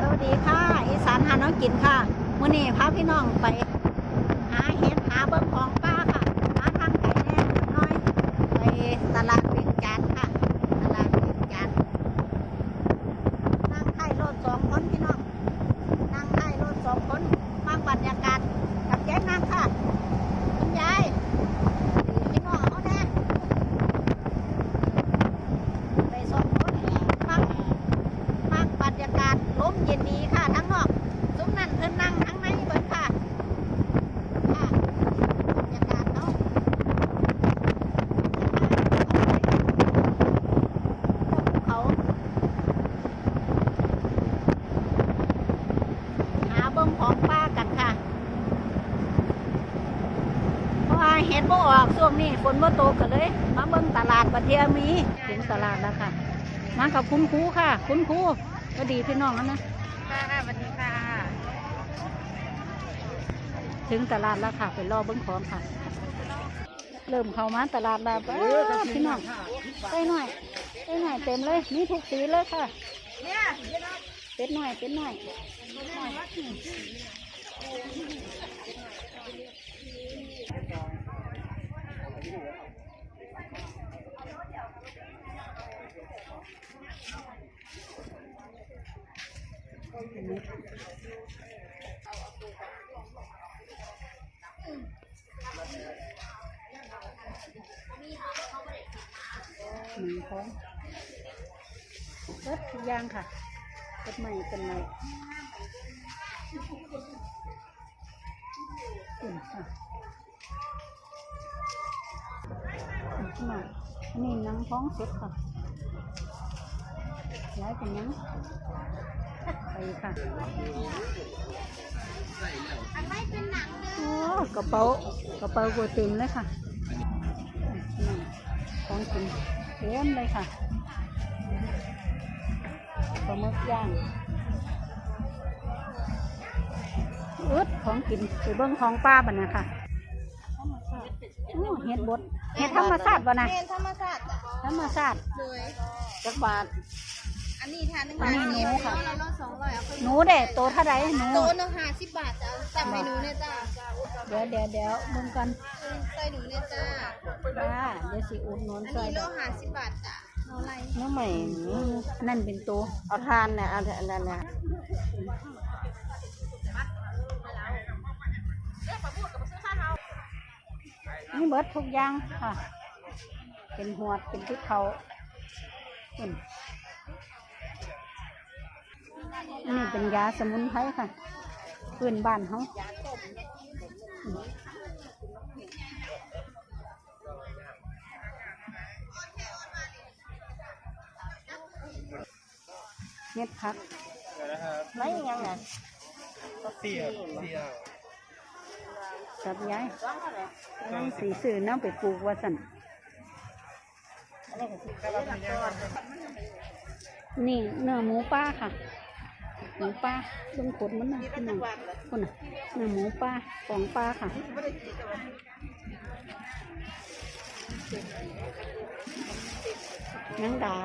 สวัสดีค่ะ อีสานหาน้องกินค่ะมื่อนี้พาพี่น้องไป หาเห็ดหาเบิ้งของป้าค่ะ หาทางไก่แน่น้อย ไปตลาดเวียงจันทน์ค่ะ ตลาดเวียงจันทน์นั่งท้ายรถสองคนพี่น้อง นั่งท้ายรถสองคนมาบรรยากาศกับแย้นั่งค่ะ คุณยายพี่น้องเอาแน่ไปสองคนมากมากบรรยากาศลมเย็นดีค่ะ ทั้งนอกซุ้มนั่นเพิ่นนั่งทั้งในเบิดค่ะ ค่ะบรรยากาศเนาะเขาหาเบิ้งของป้ากันค่ะ เพราะว่าเห็ดบ่ออกช่วงนี้ฝนบ่ตกกันเลย มาเบิ่งตลาดประเทียมีถึงตลาดแล้วค่ะ มากับคุณครูค่ะ คุณครูก็ดีพี่น้องแล้วนะค่ะสวัสดีค่ะ ถึงตลาดแล้วค่ะ ไปรอเบิ้งของค่ะ เริ่มเข้ามาตลาดแล้วป๊าดพี่น้องไปหน่อยไปหน่อยเต็มเลยมีทุกสีเลยค่ะเนี่ยเป็ดหน่อยเป็ดหน่อย หนึ่งของเบิดทุกอย่างค่ะเป็ดใหม่เป็นไรอืมค่ะมมาอันนี้หนังท้องสดค่ะ ย้ายเป็นหนังไปค่ะอันไม่เป็นหนังเลยโอ้กระเป๋ากระเป๋ากูเต็มเลยค่ะอืมของกินเต็มเลยค่ะปลาหมึกย่างอึดของกินไปเบิ้งของป้าบันนะค่ะโอ้เห็ดบดเห็ดธรรมชาติบ่นะเมนธรรมชาติจ้ะธรรมชาติโดยจักบาท อันนี้ทานหนึ่งอับานทนี้หนูค่ะแล้วเราสองร้อยเอาไปหนูเด้โตเท่าไรหนูโตหนึงห้าสิบบาทจ้ะจำเมนูเนี่ยจ้าเดี๋ยวเดี๋ยวเดี๋ยวเบิ่งกันใส่หนูเนี่ยจ้าป้าเดี๋ยวสิอุดหนุนอันซอยนี้โลดอกห้าสิบบาทจ้ะเอาอะไรน้องใหม่นั่นเป็นตัวเอาทานเนี่ยเอาอันนั้นนะนี่เบิดทุกอย่างค่ะ เป็นหวดเป็นที่เขาเป็น อันนี่เป็นยาสมุนไพรค่ะพื้นบ้านเขาอืมเม็ดพักไม่ยังไงเสียบเสียบสับย้ายร้องเท่าไหร่น้ำสีสื่อน้ำไปปลูกว่าสันอันนี้ก็สิบเอ็ดตัวนี่เนื้อหมูป้าค่ะ หมูป้าเบิ่งขนมันนะพี่น้องคนน่ะเนื้อหมูป้าของป้าค่ะแมงดา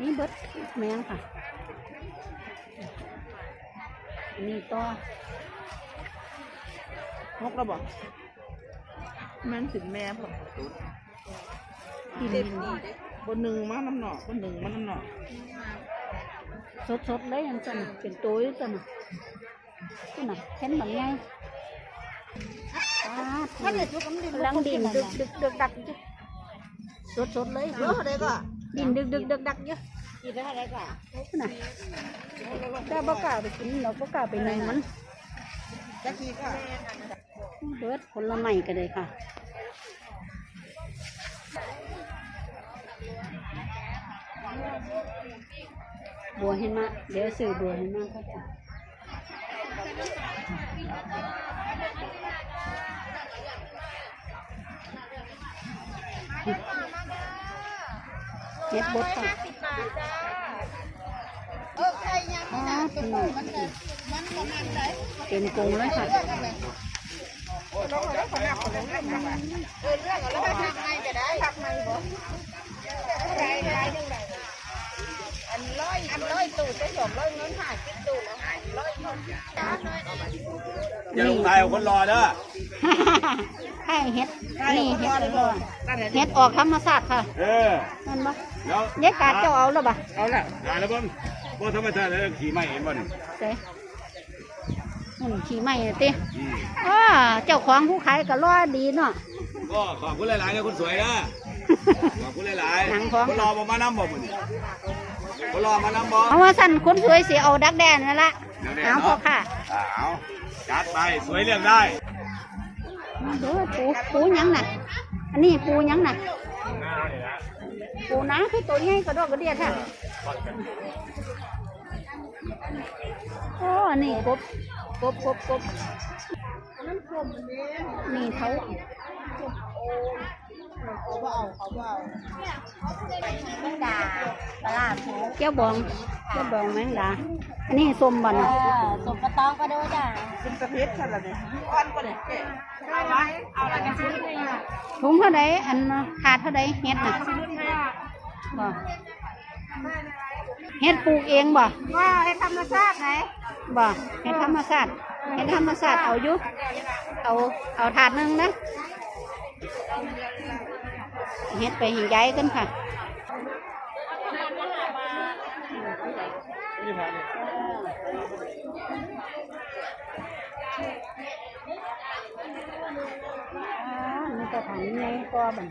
นี่เบิดแมงค่ะ นี่ต่อมกระบอกมันถึงแม่ผมดินดินบนหนึ่งมาน้ำหนอกบนหนึ่งมาน้ำหนอก สดสดๆเลยอันสันน่ะเป็นตัวอยู่สันน่ะนี่น่ะเห็นแบบไงป้าดถ้าเด็ดลูกมันดินกำลังดินดึกดึกดึกดักอยู่สดสดๆเลยเยอะเลยก็ดินดึกดึกดึกดักอยู่กินได้เท่าไหรก็น่ะแต่บ่กล้าไปกินเราบ่กล้าไปนึ่งมันจะกี่ก็เบิดผลไม้ก็เลยค่ะ บัวเห็นมาเดี๋ยวซื้อบัวเห็นมาก็ค่ะเจ็ดบดค่ะสิบบาทจ้าเออใครยังไม่นานเป็นหมูมันจะมันประมาณไหนเป็นกงเลยค่ะเรื่องอะไรก็ทำไงก็ได้ทำไงบ่ ได้ได้หนึ่งได้อันร้อยอันร้อยตูดได้สองร้อยเงินห้าสิบตูอย่าลงตายเอาคนรอเด้อให้เฮ็ดนี่เฮ็ดเลยบ่เฮ็ดออกธรรมชาติค่ะเออนั่นบ่แล้วเด็กกาดเจ้าเอาแล้วบ่เอาละหาแล้วบ่บ่ธรรมชาติเลยขี่ไม่เห็นบ่นี่เด้อืมขี่ไม่ติอืมอ้าเจ้าของผู้ขายก็รอดีเนาะก็ขอบคุณหลายๆนะคนสวยนะขอบคุณหลายหนังท้องคนรอบ่มานำบ่มื้อ นี้คนรอมานำบ่เอาว่าสั่นคนสวยสิเอาดักแดนนั่นละดักแด้เอาเนาะพ่อค่ะเอาจัดไปสวยเรื่องได้เด้อปูปูหยังน่ะอันนี้ปูหยังน่ะปูนาคือตัวใหญ่กระดอกกระเดียดค่ะโอ้นี่กบกบกบกบนี่เขา เขาบ่เอาเขาบ่เอาแมงดาปลาหูเจ้าบองเจ้าบองแมงดา อันนี้ส้มบ่นะสมกระตองก็ดูจ้ะเป็นประเภทขนาดนี้อ่อนกว่านี้เจ๊เอาไว้เอาอะไรกันชิ้นเลยอะถุงเท่าใดอันขาดเท่าใดเฮ็ดน่ะบ่เฮ็ดปลูกเองบ่ว่าให้ธรรมชาติไหนบ่เฮ็ดธรรมชาติเฮ็ดธรรมชาติเอาอยู่เอาเอาถาดหนึงนะ เฮ็ดไปหิ้งใหญ่กันค่ะอ่ามีแต่ถังไงก็บัน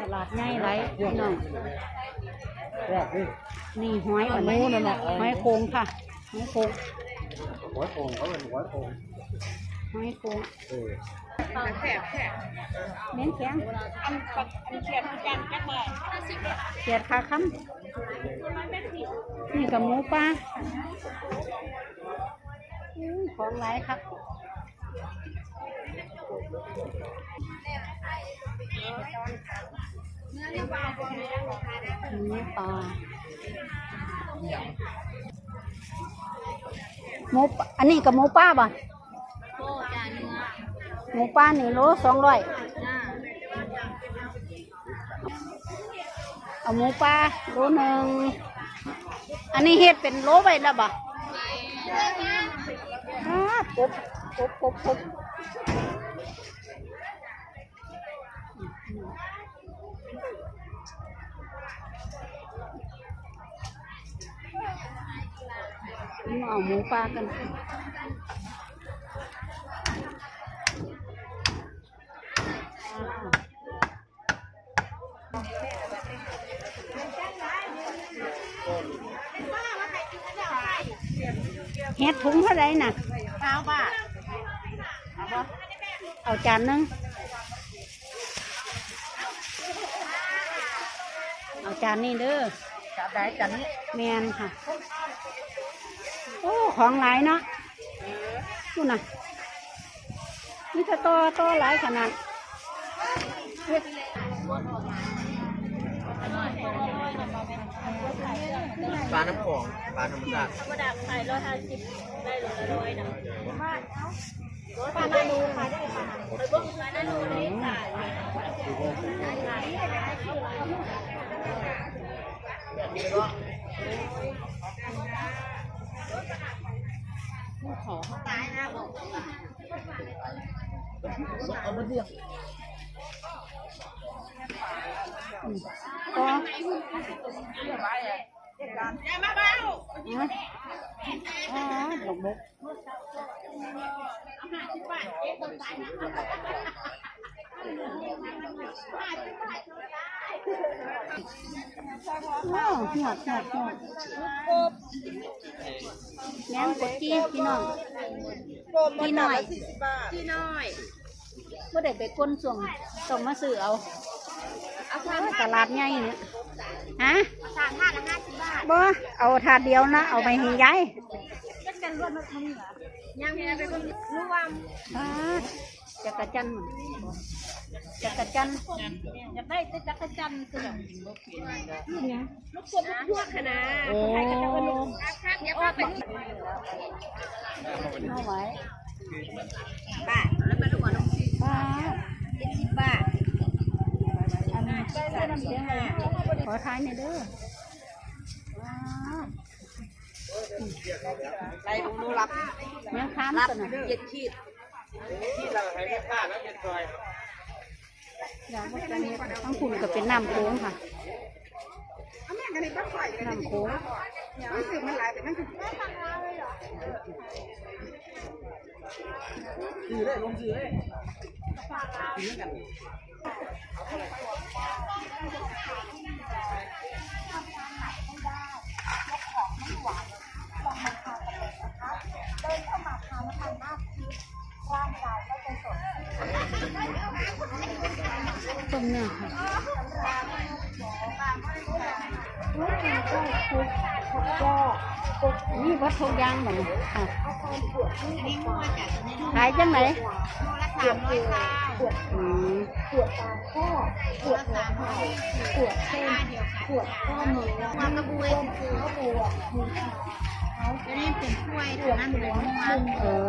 ตลาดใหญ่ไรพี่น้องนี่หอยแบบนี้หอยโคงค่ะหอยโคงหัวโป่งเขาเป็นหัวโป่งหอยโคงเออแฉบแฉบเน้นแข็งอันปักอันแฉบกันจักเลยเสียดขาค้ำนี่กับหมูปลาอื้อของหลายครับ หมูปลาหมูปลาอันนี้กับหมูป้าบ่หมูป้านี่โลสองร้อยเอาหมูป้าโลหนึ่งอันนี้เฮ็ดเป็นโลไปแล้วบ่อ้าปุ๊บปุ๊บปุ๊บปุ๊บ มาเอาหมูปลากันเฮ็ดถุงเท่าไรน่ะเก้าบาทเอาจานหนึง เอาจานนี้เด้อจับได้จันนี้แมนค่ะ โอ้ของหลายเนาะนู่นน่ะนี่ถ้าโตโตหลายขนาดเฮ็ดปลาน้ำของปลาธรรมชาติกระดาษขายร้อยห้าสิบได้ร้อยละร้อยนะปลาหน้าดูขายได้ปลาไปเบิ้งขายได้โลนี้ จ่ายก็อย่ามาเบานะอ่าดอกบก โอ้หวดหวดหวดแม่งกดจี้พี่น้องโปรโมทละสี่สิบบาทที่น้อยก็ได้ไปก้นส่งส่งมาซื้อเอาเอาทานตลาดใหญ่เนี่ยฮะทานห้าละห้าสิบบาทบ่เอาถาดเดียวนะ เอาไปให้ยายจักกันรวดมันมีเหรอยังไงเป็นคนรู้ว่าอ่า จักรจันทร์จักรจันทร์อยากได้แต่จักรจันทร์คือแบบเนี่ยลูกคนลูกพวกขนาดใครก็จะว่าลูกอาคักอย่าว่าเป็นเอาไว้บาทแล้วมาดูว่าน้องซีป้าเจ็ดสิบบาทอันนี้สามสิบห้าขอท้ายหน่อยเด้อว้าวไรลงดูรับแม่ค้ามรับตัวน่ะเจ็ดขีด อยากว่าจะมีทั้งคุณก็เป็นน้ำโค้งค่ะน้ำโค้งมันคือมันหลายแต่มันคือซื้อได้ลงซื้อได้ต้ม เนื้อค่ะนี่วัดทุกอย่างเหมือนค่ะขายจังไหนโลละสามร้อยค่ะอืมโลละสามร้อยขวดเส้นขวดข้าวหมูวางกระบวยคือข้าวบวจะนี่เป็นถ้วยตัวนั้นเป็นงัวเออ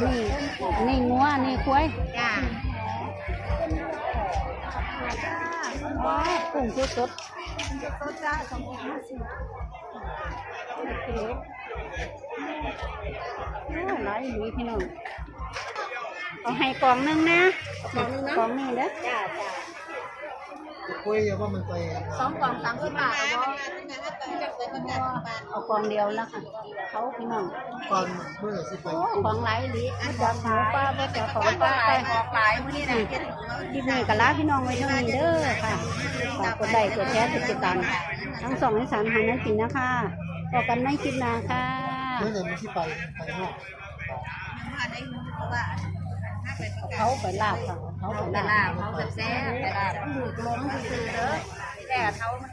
นนี้อันนี้งัวอันนี้ควา จ้าว้าวกุ้งสดสดจ้าสองห้าสิบโอ้ยหลายดีพี่น้องเอาให้กล่องหนึงนะกล่องหนึงนะกล่องหนึงเด้อจ้าจ้า คุยอย่าว่ามันไปสองกล่องสามสิบบาทเอาบ่เอากล่องเดียวแล้วค่ะเขาพี่น้องตอนเมื่อสิไปโอ้ของหลายหลีมาจากหมูป้ามาจากของป้าไปออกหลายมื้อนี้นะคลิปนี้ก็ลาพี่น้องไว้เท่านี้เด้อค่ะฝากกดไลค์กดแชร์กดติดตามทั้งสองในสารหานักินนะคะต่อกันในคลิปหน้าค่ะ เมื่อไหร่มันที่ไปไปนอกเเขาไปลาบเขาไปลาบเขาแซ่บแต่ลาบต้องดูดลงซื้อเด้อแต่เขามัน